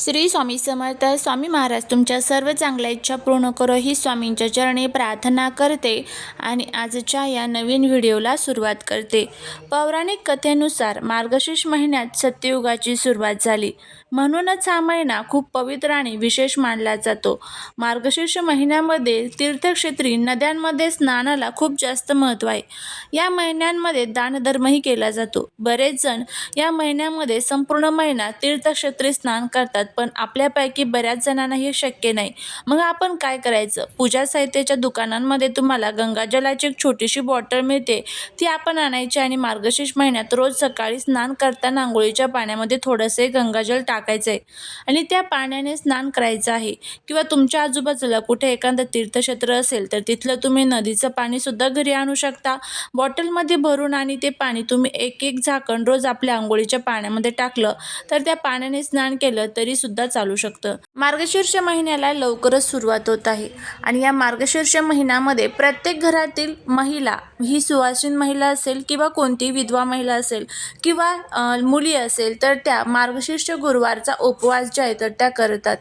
श्री स्वामी समर्थ स्वामी महाराज तुमच्या सर्व चांगल्या इच्छा पूर्ण करो ही स्वामींच्या चरणी प्रार्थना करते आणि आजच्या या नवीन व्हिडिओला सुरुवात करते. पौराणिक कथेनुसार मार्गशीर्ष महिन्यात सत्ययुगाची सुरुवात झाली. म्हणूनच हा महिना खूप पवित्र आणि विशेष मानला जातो. मार्गशीर्ष महिन्यामध्ये तीर्थक्षेत्री नद्यांमध्ये स्नानाला खूप जास्त महत्त्व आहे. या महिन्यांमध्ये दानधर्मही केला जातो. बरेच जण या महिन्यामध्ये संपूर्ण महिना तीर्थक्षेत्री स्नान करतात. पण आपल्यापैकी बऱ्याच जणांना हे शक्य नाही. मग आपण काय करायचं? पूजा साहित्याच्या दुकानांमध्ये तुम्हाला गंगाजलाची एक छोटीशी बॉटल मिळते. ती आपण आणायची आणि मार्गशीर्ष महिन्यात रोज सकाळी स्नान करताना आंघोळीच्या पाण्यामध्ये थोडंसे गंगाजल टाकायचं आहे आणि त्या पाण्याने स्नान करायचं आहे. किंवा तुमच्या आजूबाजूला कुठे एखादं तीर्थक्षेत्र असेल तर तिथलं तुम्ही नदीचं पाणीसुद्धा घरी आणू शकता. बॉटलमध्ये भरून आणि ते पाणी तुम्ही एक एक झाकण रोज आपल्या आंघोळीच्या पाण्यामध्ये टाकलं तर त्या पाण्याने स्नान केलं तरी सुद्धा चालू शकतं. मार्गशीर्ष महिन्याला लवकरच सुरुवात होत आहे. आणि या मार्गशीर्ष महिन्यामध्ये प्रत्येक घरातील महिला ही सुवासीन महिला असेल किंवा कोणती विधवा महिला असेल किंवा मुली असेल तर त्या मार्गशीर्ष गुरुवारचा उपवास जे आहे तर त्या करतात.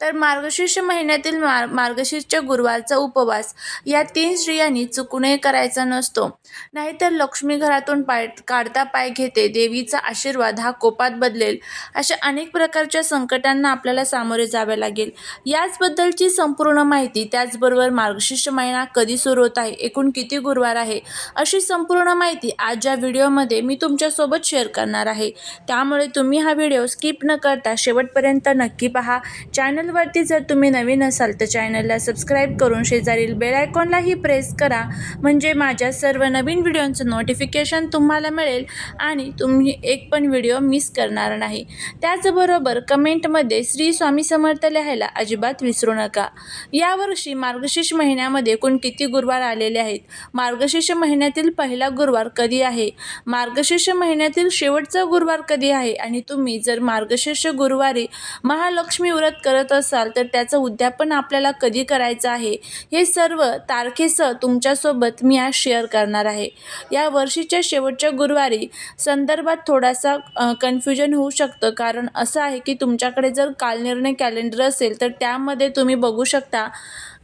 तर मार्गशीर्ष महिन्यातील मार मार्गशीर्ष गुरुवारचा उपवास या तीन स्त्रियांनी चुकूनही करायचा नसतो. नाहीतर लक्ष्मी घरातून पाय काढता पाय घेते देवीचा आशीर्वाद हा कोपात बदलेल. अशा अनेक प्रकारच्या सं संकटांना आपल्याला सामोरे जावे लागेल. याचबद्दलची संपूर्ण माहिती त्याचबरोबर मार्गशीर्ष महिना कधी सुरू होत आहे एकूण किती गुरुवार आहे अशी संपूर्ण माहिती आज या व्हिडिओमध्ये मी तुमच्यासोबत शेअर करणार आहे. त्यामुळे तुम्ही हा व्हिडिओ स्किप न करता शेवटपर्यंत नक्की पहा. चॅनलवरती जर तुम्ही नवीन असाल तर चॅनलला सबस्क्राईब करून शेजारील बेल आयकॉनलाही प्रेस करा. म्हणजे माझ्या सर्व नवीन व्हिडिओंचं नोटिफिकेशन तुम्हाला मिळेल आणि तुम्ही एक पण व्हिडिओ मिस करणार नाही. त्याचबरोबर कमेंटमध्ये श्री स्वामी समर्थ लिहायला अजिबात विसरू नका. यावर्षी मार्गशीर्ष महिन्यामध्ये एकूण किती गुरुवार आलेले आहेत? मार्गशीर्ष महिन्यातील पहिला गुरुवार कधी आहे? मार्गशीर्ष महिन्यातील शेवटचा गुरुवार कधी आहे? आणि तुम्ही जर मार्गशीर्ष गुरुवारी महालक्ष्मी व्रत करत असाल तर त्याचं उद्यापन आपल्याला कधी करायचं आहे? हे सर्व तारखेसह तुमच्यासोबत मी आज शेअर करणार आहे. या वर्षीच्या शेवटच्या गुरुवारी संदर्भात थोडासा कन्फ्युजन होऊ शकतं. कारण असं आहे की तुमच्या तुमच्याकडे जर कालनिर्णय कॅलेंडर असेल तर त्यामध्ये तुम्ही बघू शकता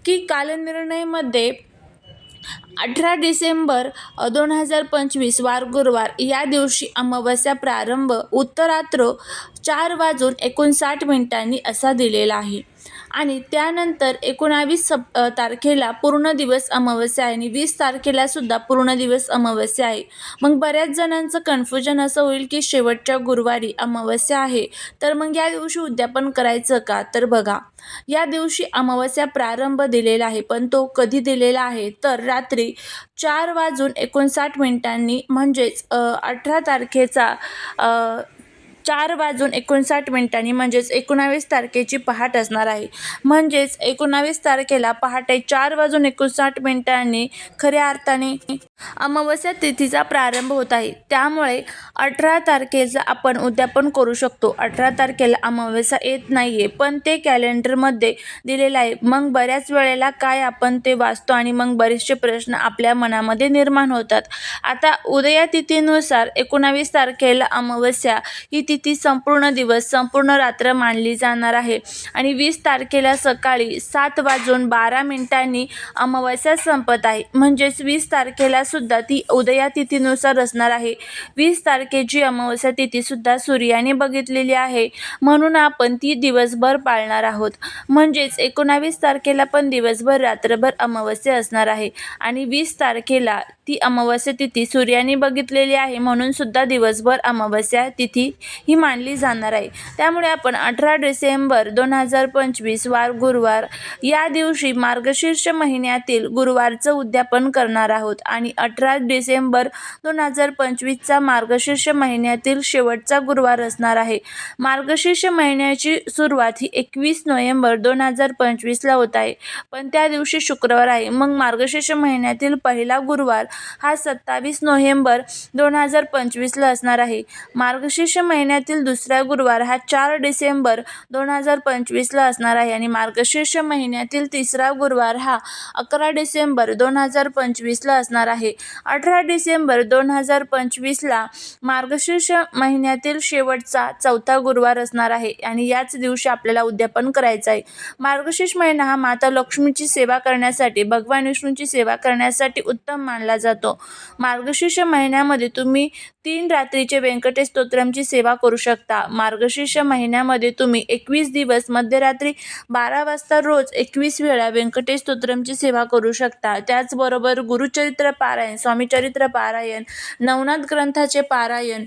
की कालनिर्णयमध्ये अठरा डिसेंबर दोन हजार पंचवीस वार गुरुवार या दिवशी अमावस्या प्रारंभ उत्तरात्र चार वाजून एकोणसाठ मिनिटांनी असा दिलेला आहे. आणि त्यानंतर एकोणावीस सप तारखेला पूर्ण दिवस अमावस्या आहे आणि वीस तारखेला सुद्धा पूर्ण दिवस अमावस्या आहे. मग बऱ्याच जणांचं कन्फ्युजन असं होईल की शेवटच्या गुरुवारी अमावस्या आहे. तर मग या दिवशी उद्यापन करायचं का? तर बघा या दिवशी अमावस्या प्रारंभ दिलेला आहे पण तो कधी दिलेला आहे? तर रात्री चार वाजून एकोणसाठ मिनिटांनी म्हणजेच अठरा तारखेचा चार वाजून एकोणसाठ मिनिटांनी म्हणजेच एकोणावीस तारखेची पहाट असणार आहे. म्हणजेच एकोणावीस तारखेला पहाटे चार वाजून एकोणसाठ मिनिटांनी खऱ्या अर्थाने अमावस्या तिथीचा प्रारंभ होत आहे. त्यामुळे अठरा तारखेचं आपण उद्यापन करू शकतो. अठरा तारखेला अमावस्या येत नाही आहे पण ते कॅलेंडरमध्ये दिलेलं आहे. मग बऱ्याच वेळेला काय आपण ते वाचतो आणि मग बरेचसे प्रश्न आपल्या मनामध्ये निर्माण होतात. आता उदया तिथीनुसार एकोणावीस तारखेला अमावस्या ही तिथी संपूर्ण दिवस संपूर्ण रात्र मानली जाणार आहे. आणि वीस तारखेला सकाळी सात वाजून बारा मिनिटांनी अमावस्या संपत आहे. म्हणजेच वीस तारखेला सुद्धा ती उदया तिथीनुसार असणार आहे. वीस तारखेची अमावस्या तिथीसुद्धा सूर्याने बघितलेली आहे. म्हणून आपण ती दिवसभर पाळणार आहोत. म्हणजेच एकोणावीस तारखेला पण दिवसभर रात्रभर अमावस्या असणार आहे. आणि वीस तारखेला ती अमावस्या तिथी सूर्याने बघितलेली आहे. म्हणून सुद्धा दिवसभर अमावस्या तिथी ही मानली जाणार आहे. त्यामुळे आपण अठरा डिसेंबर दोन हजार पंचवीस वार गुरुवार या दिवशी मार्गशीर्ष महिन्यातील गुरुवारचं उद्यापन करणार आहोत. आणि अठरा डिसेंबर दोन हजार पंचवीसचा मार्गशीर्ष महिन्यातील शेवटचा गुरुवार असणार आहे. मार्गशीर्ष महिन्याची सुरुवात ही एकवीस नोव्हेंबर दोन हजार पंचवीसला होत आहे. पण त्या दिवशी शुक्रवार आहे. मग मार्गशीर्ष महिन्यातील पहिला गुरुवार हा सत्तावीस नोव्हेंबर दोन हजार पंचवीसला असणार आहे. मार्गशीर्ष महिन्या महिन्यातील दुसरा गुरुवार हा चार डिसेंबर दोन हजार पंचवीसला असणार आहे आणि मार्गशीर्ष महिन्यातील तिसरा गुरुवार हा अकरा डिसेंबर दोन हजार पंचवीसला असणार आहे. अठरा डिसेंबर दोन हजार पंचवीसला मार्गशीर्ष महिन्यातील शेवटचा चौथा गुरुवार असणार आहे आणि याच दिवशी आपल्याला उद्यापन करायचं आहे. मार्गशीर्ष महिना हा माता लक्ष्मीची सेवा करण्यासाठी भगवान विष्णूंची सेवा करण्यासाठी उत्तम मानला जातो. मार्गशीर्ष महिन्यामध्ये तुम्ही तीन रात्रीचे व्यंकटेश स्तोत्रमची सेवा करू शकता. मार्गशीर्ष महिन्यामध्ये तुम्ही एकवीस दिवस मध्यरात्री बारा वाजता रोज एकवीस वेळा व्यंकटेश स्तोत्रमची सेवा करू शकता. त्याचबरोबर गुरुचरित्र पारायण स्वामीचरित्र पारायण नवनाथ ग्रंथाचे पारायण.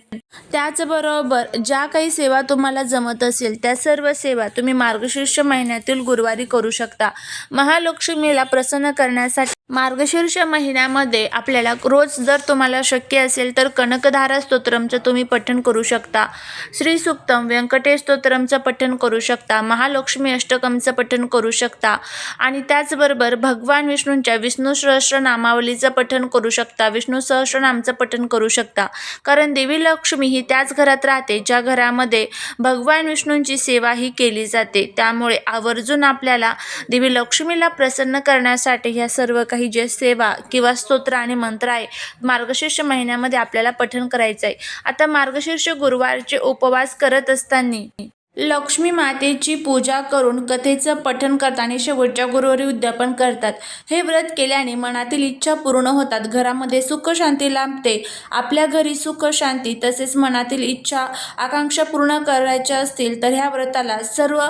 त्याचबरोबर ज्या काही सेवा तुम्हाला जमत असेल त्या सर्व सेवा तुम्ही मार्गशीर्ष महिन्यातील गुरुवारी करू शकता. महालक्ष्मीला प्रसन्न करण्यासाठी मार्गशीर्ष महिन्यामध्ये आपल्याला रोज जर तुम्हाला शक्य असेल तर कनकधारा स्तोत्रमचं तुम्ही पठण करू शकता. श्री सुक्तम व्यंकटेश स्तोत्रमचं पठण करू शकता. महालक्ष्मी अष्टकमचं पठण करू शकता. आणि त्याचबरोबर भगवान विष्णूंच्या विष्णू सहस्र नामावलीचं पठण करू शकता. विष्णू सहस्रनामचं पठण करू शकता. कारण देवी लक्ष्मी ही त्याच घरात राहते ज्या घरामध्ये भगवान विष्णूंची सेवा ही केली जाते. त्यामुळे आवर्जून आपल्याला देवी लक्ष्मीला प्रसन्न करण्यासाठी ह्या सर्व काही जे सेवा किंवा स्तोत्र आणि मंत्र आहे मार्गशीर्ष महिन्यामध्ये आपल्याला पठण करायचं आहे आता मार्गशीर्ष गुरुवारचे उपवास करत असताना लक्ष्मी मातेची पूजा करून कथेचं पठण करतात आणि शेवटच्या गुरुवारी उद्यापन करतात. हे व्रत केल्याने मनातील इच्छा पूर्ण होतात. घरामध्ये सुख शांती लाभते. आपल्या घरी सुख शांती तसेच मनातील इच्छा आकांक्षा पूर्ण करायच्या असतील तर ह्या व्रताला सर्व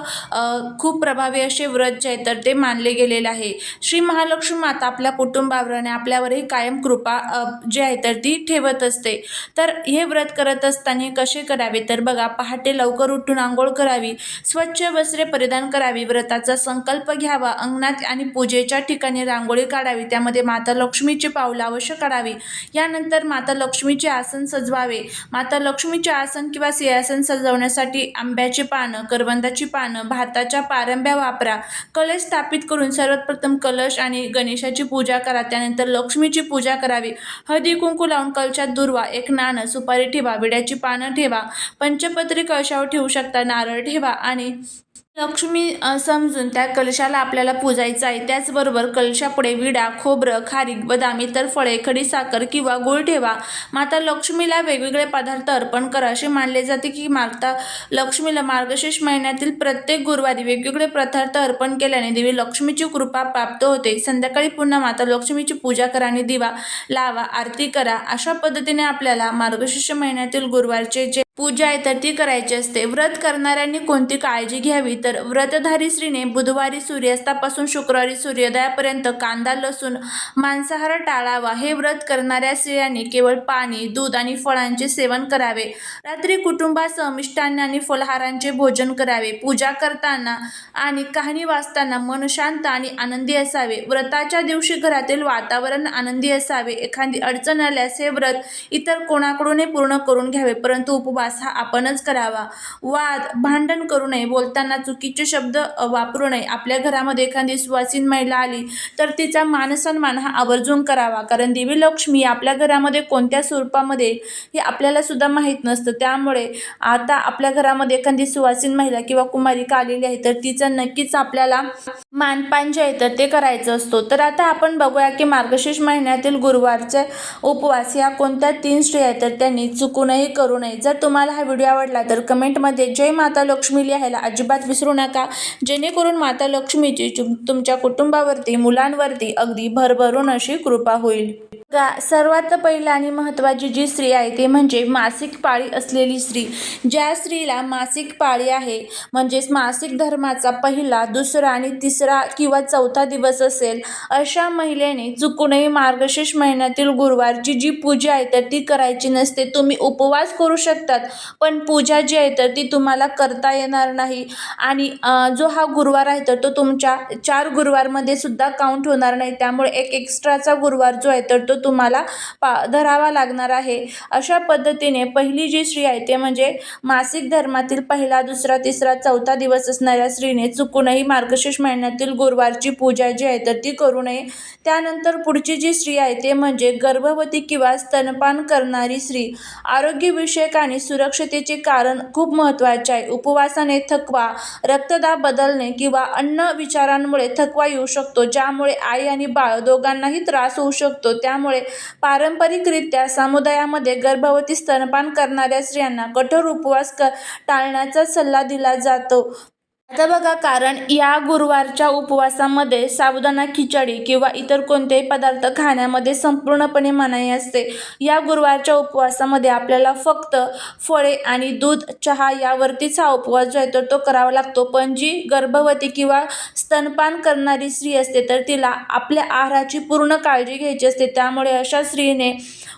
खूप प्रभावी असे व्रत जे आहे तर ते मानले गेलेले आहे. श्री महालक्ष्मी माता आपल्या कुटुंबावरने आपल्यावरही कायम कृपा जे जी आहे तर ती ठेवत असते. तर हे व्रत करत असताना कसे करावे? तर बघा पहाटे लवकर उठून आंघोळ करावी. स्वच्छ वस्त्रे परिधान करावी. व्रताचा संकल्प घ्यावा. अंगणात आणि पूजेच्या ठिकाणी रांगोळी काढावी. त्यामध्ये माता लक्ष्मीची पावलं अवश्य काढावी. यानंतर माता लक्ष्मीचे आसन सजवावे. माता लक्ष्मीचे आसन किंवा सिंहासन सजवण्यासाठी आंब्याची पानं करवंदाची पानं भाताच्या पारंब्या वापरा. कलश स्थापित करून सर्वप्रथम कलश आणि गणेशाची पूजा करा. त्यानंतर लक्ष्मीची पूजा करावी. हळदी कुंकू लावून कलशात दुर्वा. एक नाणं सुपारी ठेवा. विड्याची पानं ठेवा. पंचपत्री कळशावर ठेवू शकता. नारळ ठेवा. आणि लक्ष्मी समजून त्या कलशाला आपल्याला पूजायचं आहे. त्याचबरोबर कलशापुढे विडा खोबरं खारीक बदाम इतर फळे खडीसाखर किंवा गुळ ठेवा. माता लक्ष्मीला वेगवेगळे पदार्थ अर्पण करा असे मानले जाते की माता लक्ष्मीला मार्गशीर्ष महिन्यातील प्रत्येक गुरुवारी वेगवेगळे पदार्थ अर्पण केल्याने देवी लक्ष्मीची कृपा प्राप्त होते. संध्याकाळी पुन्हा माता लक्ष्मीची पूजा करा आणि दिवा लावा आरती करा. अशा पद्धतीने आपल्याला मार्गशीर्ष महिन्यातील गुरुवारचे जे पूजा आहे तर ती करायची असते. व्रत करणाऱ्यांनी कोणती काळजी घ्यावी? तर व्रतधारी स्त्रीने बुधवारी सूर्यास्तापासून शुक्रवारी सूर्योदयापर्यंत कांदा लसूण मांसाहार टाळावा. हे व्रत करणाऱ्या स्त्रियांनी केवळ पाणी दूध आणि फळांचे सेवन करावे. रात्री कुटुंबासह मिष्टान्न आणि फलहारांचे भोजन करावे. पूजा करताना आणि कहाणी वाचताना मन शांत आणि आनंदी असावे. व्रताच्या दिवशी घरातील वातावरण आनंदी असावे. एखादी अडचण आल्यास हे व्रत इतर कोणाकडूनही पूर्ण करून घ्यावे परंतु उपवास हा आपणच करावा. वाद भांडण करू नये. बोलताना चुकीचे शब्द वापरू नये. आपल्या घरामध्ये एखादी सुवासीन महिला आली तर तिचा मानसन्मान हा आवर्जून करावा. कारण देवी लक्ष्मी आपल्या घरामध्ये कोणत्या स्वरूपामध्ये हे आपल्याला सुद्धा माहीत नसतं. त्यामुळे आता आपल्या घरामध्ये एखादी सुवासीन महिला किंवा कुमारिका आलेली आहे तर तिचा नक्कीच आपल्याला मानपान जे येतं ते करायचं असतो. तर आता आपण बघूया की मार्गशीर्ष महिन्यातील गुरुवारचे उपवास या कोणत्या तीन स्त्रिया आहेत तर त्यांनी चुकूनही करू नये. जर तुम्हाला हा व्हिडिओ आवडला तर कमेंटमध्ये जय माता लक्ष्मी लिहायला अजिबात विसरू नका. जेणेकरून माता लक्ष्मीची तुमच्या कुटुंबावरती मुलांवरती अगदी भरभरून अशी कृपा होईल. का सर्वात पहिलं आणि महत्त्वाची जी स्त्री आहे ते म्हणजे मासिक पाळी असलेली स्त्री. ज्या स्त्रीला मासिक पाळी आहे म्हणजेच मासिक धर्माचा पहिला दुसरा आणि तिसरा किंवा चौथा दिवस असेल अशा महिलेने चुकूनही मार्गशीर्ष महिन्यातील गुरुवारची जी पूजा आहे तर ती करायची नसते. तुम्ही उपवास करू शकतात पण पूजा जी आहे तर ती तुम्हाला करता येणार नाही. आणि जो हा गुरुवार आहे तर तो तुमच्या चार गुरुवारमध्ये सुद्धा काउंट होणार नाही. त्यामुळे एक एक्स्ट्राचा गुरुवार जो आहे तर तो तुम्हाला पा धरावा लागणार आहे. अशा पद्धतीने पहिली जी स्त्री आहे ते म्हणजे मासिक धर्मातील पहिला दुसरा तिसरा चौथा दिवस असणाऱ्या स्त्रीने चुकूनही मार्गशीर्ष महिन्यातील गुरुवारची पूजा जी आहे तर ती करू नये. त्यानंतर पुढची जी स्त्री आहे ते म्हणजे गर्भवती किंवा स्तनपान करणारी स्त्री. आरोग्यविषयक आणि सुरक्षतेचे कारण खूप महत्त्वाचे आहे. उपवासाने थकवा रक्तदाब बदलणे किंवा अन्न विचारांमुळे थकवा येऊ शकतो ज्यामुळे आई आणि बाळ दोघांनाही त्रास होऊ शकतो. त्यामुळे पारंपरिकरित्या समुदायामध्ये गर्भवती स्तनपान करणाऱ्या स्त्रियांना कठोर उपवास क टाळण्याचा सल्ला दिला जातो. आता बघा कारण या गुरुवारच्या उपवासामध्ये साबुदाणा खिचडी किंवा इतर कोणतेही पदार्थ खाण्यामध्ये संपूर्णपणे मनाई असते. या गुरुवारच्या उपवासामध्ये आपल्याला फक्त फळे आणि दूध चहा यावरतीच हा उपवास जो आहे तर तो करावा लागतो. पण जी गर्भवती किंवा स्तनपान करणारी स्त्री असते तर तिला आपल्या आहाराची पूर्ण काळजी घ्यायची असते. त्यामुळे अशा स्त्रीने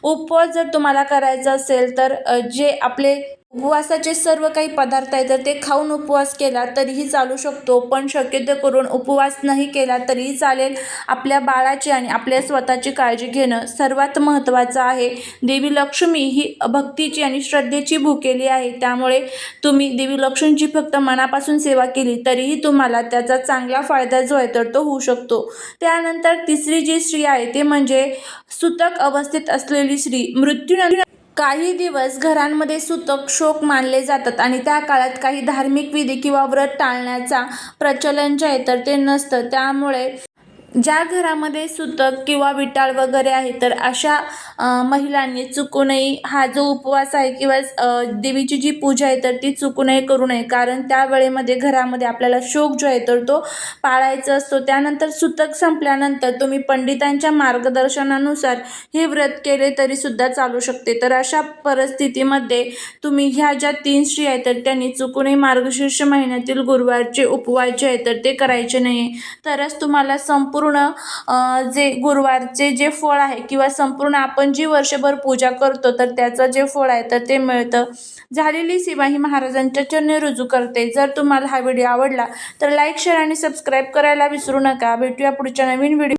उपवास जर तुम्हाला करायचा असेल तर जे आपले उपवासाचे सर्व काही पदार्थ आहेत तर ते खाऊन उपवास केला तरीही चालू शकतो. पण शक्यतो करून उपवास नाही केला तरीही चालेल. आपल्या बाळाची आणि आपल्या स्वतःची काळजी घेणं सर्वात महत्त्वाचं आहे. देवी लक्ष्मी ही भक्तीची आणि श्रद्धेची भुकेली आहे. त्यामुळे तुम्ही देवी लक्ष्मीची फक्त मनापासून सेवा केली तरीही तुम्हाला त्याचा चांगला फायदा जो आहे तर तो होऊ शकतो. त्यानंतर तिसरी जी स्त्री आहे ते म्हणजे सुतक अवस्थेत असलेली स्त्री. मृत्यूनंतर काही दिवस घरांमध्ये सुतक शोक मानले जातात आणि त्या काळात काही धार्मिक विधी किंवा व्रत टाळण्याचा प्रचलन जे आहे तर ते नसतं. त्यामुळे ज्या घरामध्ये सुतक किंवा विटाळ वगैरे आहे तर अशा महिलांनी चुकूनही हा जो उपवास आहे किंवा देवीची जी पूजा आहे तर ती चुकूनही करू नये. कारण त्या वेळेमध्ये घरामध्ये आपल्याला शोक जो आहे तर तो पाळायचा असतो. त्यानंतर सुतक संपल्यानंतर तुम्ही पंडितांच्या मार्गदर्शनानुसार हे व्रत केले तरीसुद्धा चालू शकते. तर अशा परिस्थितीमध्ये तुम्ही ह्या ज्या तीन स्त्री आहेत तर त्यांनी चुकूनही मार्गशीर्ष महिन्यातील गुरुवारचे उपवास जे आहेत तर ते करायचे नाही तरच तुम्हाला संपूर्ण संपूर्ण जे गुरुवारचे जे फळ आहे किंवा संपूर्ण आपण जी वर्षभर पूजा करतो तर त्याचं जे फळ आहे तर ते मिळतं. झालेली सेवा ही महाराजांच्या चरणी रुजू करते. जर तुम्हाला हा व्हिडिओ आवडला तर लाईक शेअर आणि सबस्क्राईब करायला विसरू नका. भेटूया पुढच्या नवीन व्हिडिओ